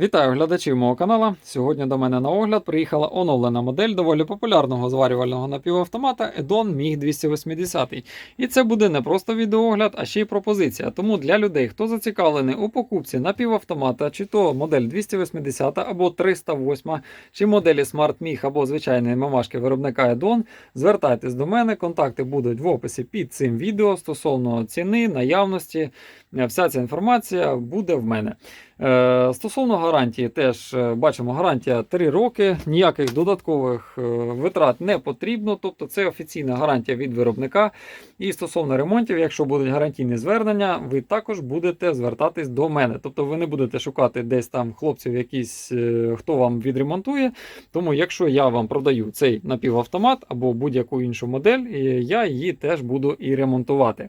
Вітаю глядачів мого каналу. Сьогодні до мене на огляд приїхала оновлена модель доволі популярного зварювального напівавтомата Edon MiG 280. І це буде не просто відеоогляд, а ще й пропозиція. Тому для людей, хто зацікавлений у покупці напівавтомата, чи то модель 280 або 308, чи моделі Smart MiG або звичайної мамашки виробника Edon, звертайтесь до мене. Контакти будуть в описі під цим відео стосовно ціни, наявності. Вся ця інформація буде в мене. Е, Стосовно гарантії, теж е, бачимо, гарантія 3 роки, ніяких додаткових е, витрат не потрібно, тобто це офіційна гарантія від виробника. І стосовно ремонтів, якщо будуть гарантійні звернення, ви також будете звертатись до мене. Тобто ви не будете шукати десь там хлопців, якісь, е, хто вам відремонтує. Тому, якщо я вам продаю цей напівавтомат або будь-яку іншу модель, е, я її теж буду і ремонтувати.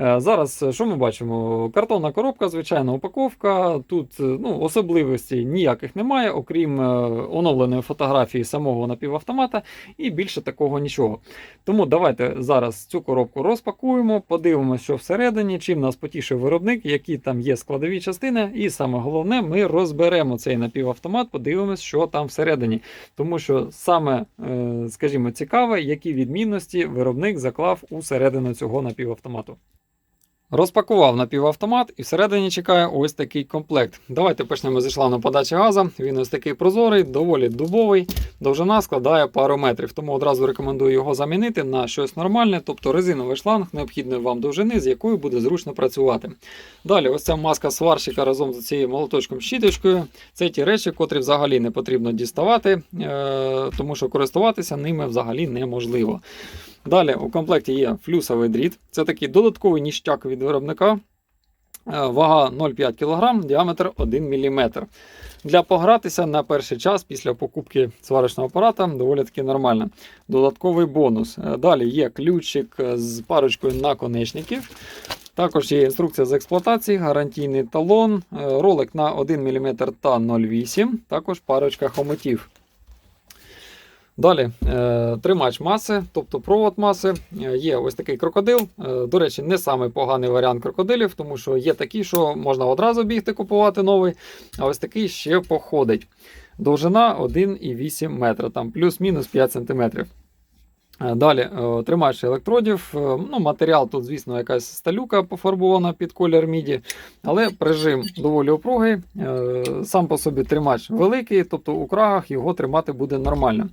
Е, Зараз е, що ми бачимо? Картонна коробка, звичайна упаковка. Тут е, ну, особливостей ніяких немає, окрім оновленої фотографії самого напівавтомата, і більше такого нічого. Тому давайте зараз цю коробку розпакуємо, подивимося, що всередині, чим нас потішив виробник, які там є складові частини, і саме головне, ми розберемо цей напівавтомат, подивимося, що там всередині. Тому що саме, скажімо, цікаве, які відмінності виробник заклав у середину цього напівавтомату. Розпакував напівавтомат і всередині чекає ось такий комплект. Давайте почнемо зі шлангу подачі газу. Він ось такий прозорий, доволі дубовий. Довжина складає пару метрів, тому одразу рекомендую його замінити на щось нормальне, тобто резиновий шланг необхідної вам довжини, з якою буде зручно працювати. Далі, ось ця маска сварщика разом з цією молоточком щіточкою. Це ті речі, котрі взагалі не потрібно діставати, е, тому що користуватися ними взагалі неможливо. Далі у комплекті є флюсовий дріт. Це такий додатковий ніштяк від виробника. Е, Вага 0,5 кг, діаметр 1 мм. Для погратися на перший час після покупки сварочного апарата доволі таки нормально. Додатковий бонус. Е, Далі є ключик з парочкою наконечників. Також є інструкція з експлуатації, гарантійний талон, е, ролик на 1 мм та 0,8 також парочка хомутів. Далі е, тримач маси, тобто провод маси. Е, Є ось такий крокодил. Е, До речі, не самий поганий варіант крокодилів, тому що є такі, що можна одразу бігти купувати новий, а ось такий ще походить. Довжина 1,8 метра, там плюс-мінус 5 см. Далі тримач електродів. Ну, матеріал тут, звісно, якась сталюка пофарбована під колір міді, але прижим доволі упругий. Сам по собі тримач великий, тобто у крагах його тримати буде нормально.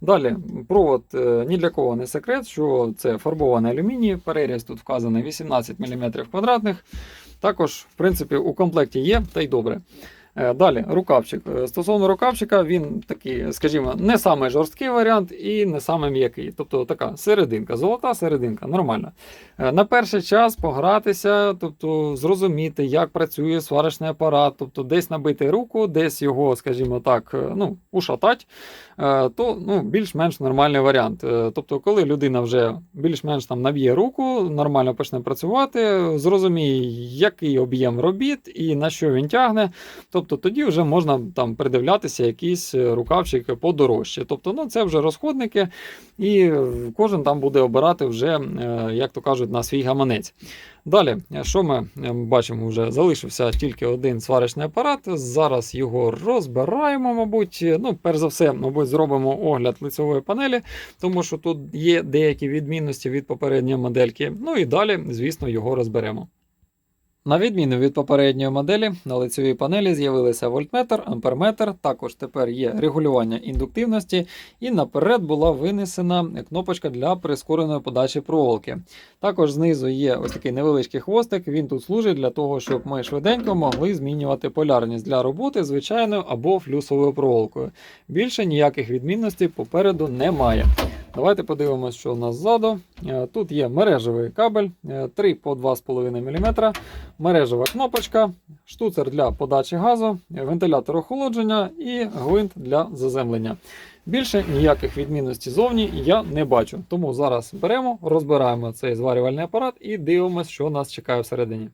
Далі, провод е, ні для кого не секрет, що це фарбований алюміній, переріз тут вказаний 18 мм квадратних. Також, в принципі, у комплекті є, та й добре. Е, Далі, рукавчик. Е, Стосовно рукавчика, він такий, скажімо, не самий жорсткий варіант і не самий м'який. Тобто така серединка, золота серединка, нормально. Е, На перший час погратися, тобто зрозуміти, як працює сварочний апарат, тобто десь набити руку, десь його, скажімо так, ну, ушатать, е, то ну, більш-менш нормальний варіант. Тобто, коли людина вже більш-менш там наб'є руку, нормально почне працювати, зрозуміє, який об'єм робіт і на що він тягне. Тобто тоді вже можна там придивлятися якийсь е, рукавчик подорожче. Тобто, ну це вже розходники, і е, кожен там буде обирати вже, е, як то кажуть, на свій гаманець. Далі, що ми бачимо, вже залишився тільки один сварочний апарат. Зараз його розбираємо, мабуть. Ну, перш за все, мабуть, зробимо огляд лицевої панелі, тому що тут є деякі відмінності від попередньої модельки. Ну і далі, звісно, його розберемо. На відміну від попередньої моделі, на лицевій панелі з'явилися вольтметр, амперметр, також тепер є регулювання індуктивності, і наперед була винесена кнопочка для прискореної подачі проволоки. Також знизу є ось такий невеличкий хвостик. Він тут служить для того, щоб ми швиденько могли змінювати полярність для роботи звичайною або флюсовою проволокою. Більше ніяких відмінностей попереду немає. Давайте подивимося, що у нас ззаду. Е, Тут є мережевий кабель 3 по 2,5 мм, мережева кнопочка, штуцер для подачі газу, вентилятор охолодження і гвинт для заземлення. Більше ніяких відмінностей зовні я не бачу. Тому зараз беремо, розбираємо цей зварювальний апарат і дивимося, що нас чекає всередині.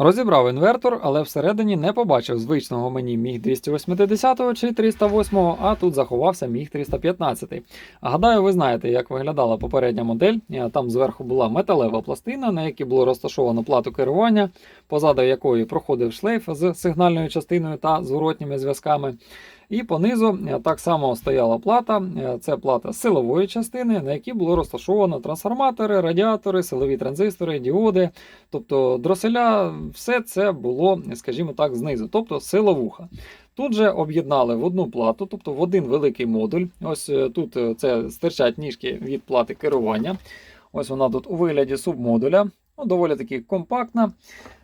Розібрав інвертор, але всередині не побачив звичного мені міг 280 чи 308, а тут заховався міг 315. Гадаю, ви знаєте, як виглядала попередня модель. Е, Там зверху була металева пластина, на якій було розташовано плату керування, позаду якої проходив шлейф з сигнальною частиною та зворотніми зв'язками. І понизу е, так само стояла плата. е, Це плата силової частини, на якій було розташовано трансформатори, радіатори, силові транзистори, діоди. Тобто дроселя, все це було, скажімо так, знизу, тобто силовуха. Тут же об'єднали в одну плату, тобто в один великий модуль. Ось е, тут це стирчать ніжки від плати керування. Ось вона тут у вигляді субмодуля. Ну, доволі таки компактна.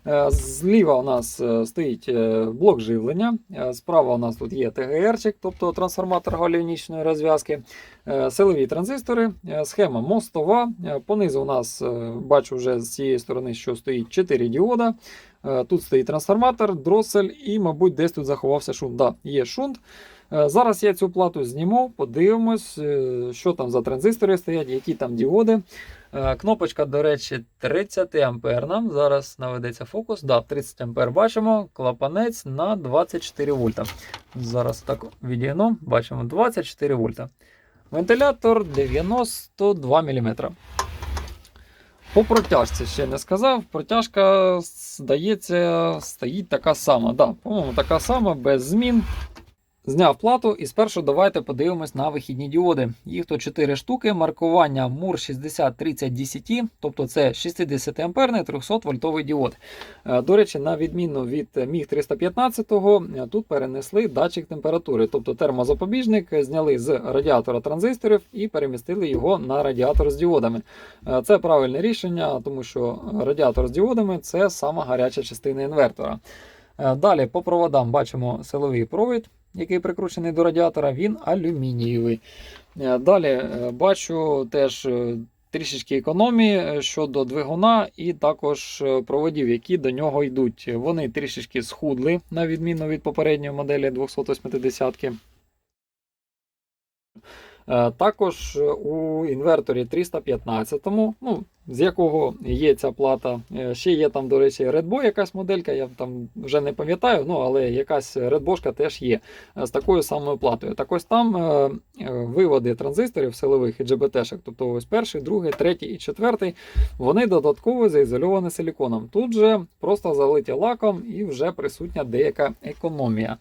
Е, Зліва у нас е, стоїть е, блок живлення. Справа у нас тут є ТГРчик, тобто трансформатор галіонічної розв'язки, силові транзистори, схема мостова. Понизу у нас бачу вже з цієї сторони, що стоїть 4 діода. Тут стоїть трансформатор, дросель і, мабуть, десь тут заховався шунт. Да, є шунт. Е, Зараз я цю плату зніму, подивимось, е, що там за транзистори стоять, які там діоди. Е, Кнопочка, до речі, 30 амперна. Зараз наведеться фокус. Да, 30 ампер бачимо. Клапанець на 24 вольта. Зараз так відійно, бачимо 24 вольта. Вентилятор 92 мм. По протяжці ще не сказав. Протяжка, здається, стоїть така сама. Да, по-моєму, така сама, без змін. Зняв плату і спершу давайте подивимось на вихідні діоди. Їх тут 4 штуки, маркування MUR 6030 DCT, тобто це 60 амперний 300 вольтовий діод. Е, До речі, на відміну від MiG 315, е, тут перенесли датчик температури, тобто термозапобіжник зняли з радіатора транзисторів і перемістили його на радіатор з діодами. Е, Це правильне рішення, тому що радіатор з діодами це сама гаряча частина інвертора. Е, Далі по проводам бачимо силовий провід, який прикручений до радіатора, він алюмінієвий. Е, Далі е, бачу теж трішечки економії щодо двигуна і також проводів, які до нього йдуть. Вони трішечки схудли, на відміну від попередньої моделі 280-ки. Е, Також у інверторі 315, ну, з якого є ця плата. Е, Ще є там, до речі, Redbo якась моделька, я там вже не пам'ятаю, ну, але якась Redboшка теж є е, з такою самою платою. Так ось там е, виводи транзисторів силових і GBT-шок, тобто ось перший, другий, третій і четвертий, вони додатково заізольовані силіконом. Тут же просто залиті лаком і вже присутня деяка економія.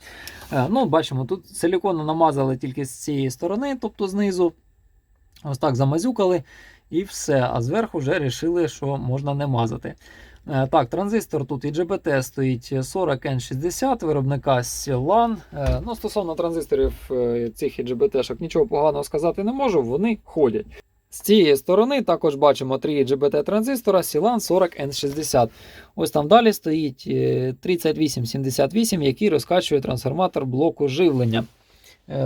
Ну, бачимо, тут силікону намазали тільки з цієї сторони, тобто знизу. Ось так замазюкали і все. А зверху вже вирішили, що можна не мазати. Е, Так, транзистор тут і стоїть 40N60 виробника Cielan. Е, Ну, стосовно транзисторів е, цих і GBT-шок нічого поганого сказати не можу, вони ходять. З цієї сторони також бачимо три GBT транзистора Cielan 40N60. Ось там далі стоїть е, 3878, який розкачує трансформатор блоку живлення.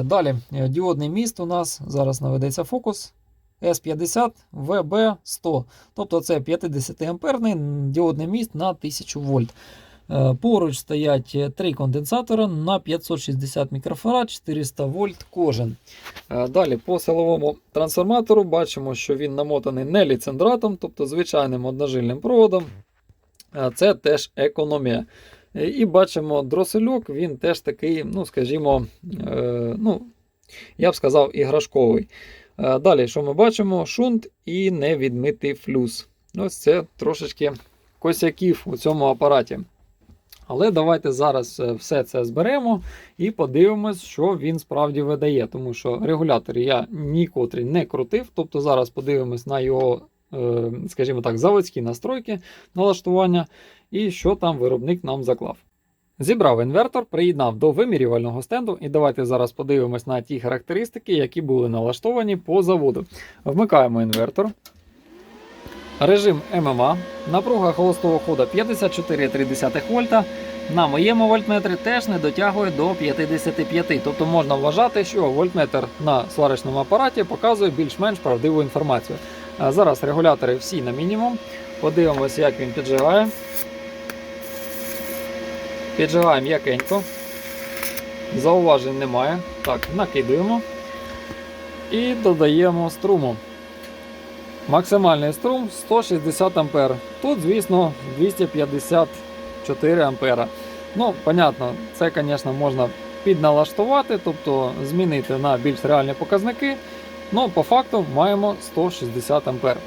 Далі діодний міст у нас зараз наведеться фокус. S50 VB100. Тобто це 50 амперний діодний міст на 1000 вольт. Е, Поруч стоять е, три конденсатора на 560 мікрофарад, 400 вольт кожен. Е, Далі по силовому трансформатору бачимо, що він намотаний не ліцендратом, тобто звичайним одножильним проводом. Це теж економія. І бачимо дросельок, він теж такий, ну, скажімо, ну, я б сказав, іграшковий. Е, Далі, що ми бачимо? Шунт і невідмитий флюс. Ось це трошечки косяків у цьому апараті. Але давайте зараз е, все це зберемо і подивимось, що він справді видає. Тому що регулятор я нікотрий не крутив. Тобто зараз подивимось на його, е, скажімо так, заводські настройки налаштування і що там виробник нам заклав. Зібрав інвертор, приєднав до вимірювального стенду, і давайте зараз подивимось на ті характеристики, які були налаштовані по заводу. Вмикаємо інвертор. Режим ММА, напруга холостого ходу 54,3 вольта. На моєму вольтметрі теж не дотягує до 55. Тобто можна вважати, що вольтметр на сварочному апараті показує більш-менш правдиву інформацію. Зараз регулятори всі на мінімум. Подивимося, як він піджигає. Піджигає м'якенько. Зауважень немає. Так, накидуємо. І додаємо струму. Максимальний струм 160 А. Тут, звісно, 250 4 ампера. Ну, понятно, це, звісно, можна підналаштувати, тобто змінити на більш реальні показники. Ну, по факту маємо 160 ампер.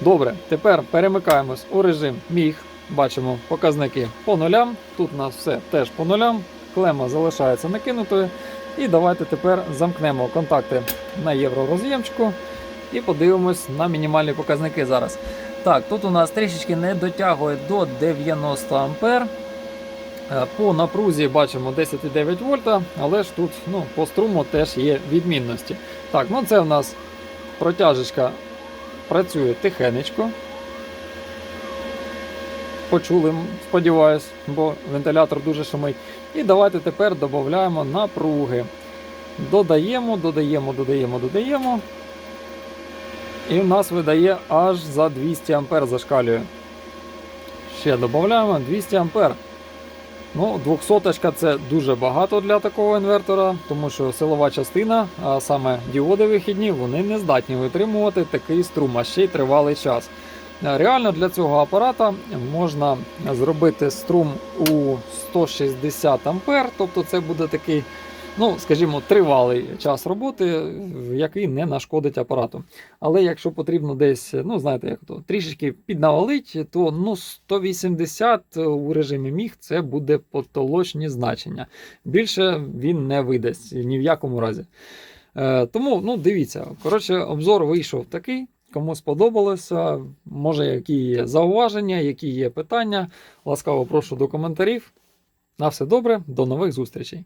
Добре, тепер перемикаємось у режим міг. Бачимо показники по нулям. Тут у нас все теж по нулям. Клема залишається накинутою. І давайте тепер замкнемо контакти на євророз'ємчику і подивимось на мінімальні показники зараз. Так, тут у нас трішечки не дотягує до 90 ампер. Е, По напрузі бачимо 10,9 вольта, але ж тут ну, по струму теж є відмінності. Так, ну це в нас протяжечка працює тихенечко. Почули, сподіваюсь, бо вентилятор дуже шумить. І давайте тепер додаємо напруги. Додаємо, додаємо, додаємо, додаємо. І в нас видає аж за 200 ампер зашкалює. Ще додаємо 200 ампер. Ну, 200 це дуже багато для такого інвертора, тому що силова частина, а саме діоди вихідні, вони не здатні витримувати такий струм, а ще й тривалий час. Е, Реально для цього апарата можна зробити струм у 160 ампер, тобто це буде такий, ну, скажімо, тривалий час роботи, який не нашкодить апарату. Але якщо потрібно десь, ну знаєте, як то трішечки піднавалить, то ну 180 у режимі міг це буде потолочні значення. Більше він не видасть ні в якому разі. Е, тому ну дивіться, коротше, обзор вийшов такий. Кому сподобалося, може, які є зауваження, які є питання, ласкаво прошу до коментарів. На все добре, до нових зустрічей!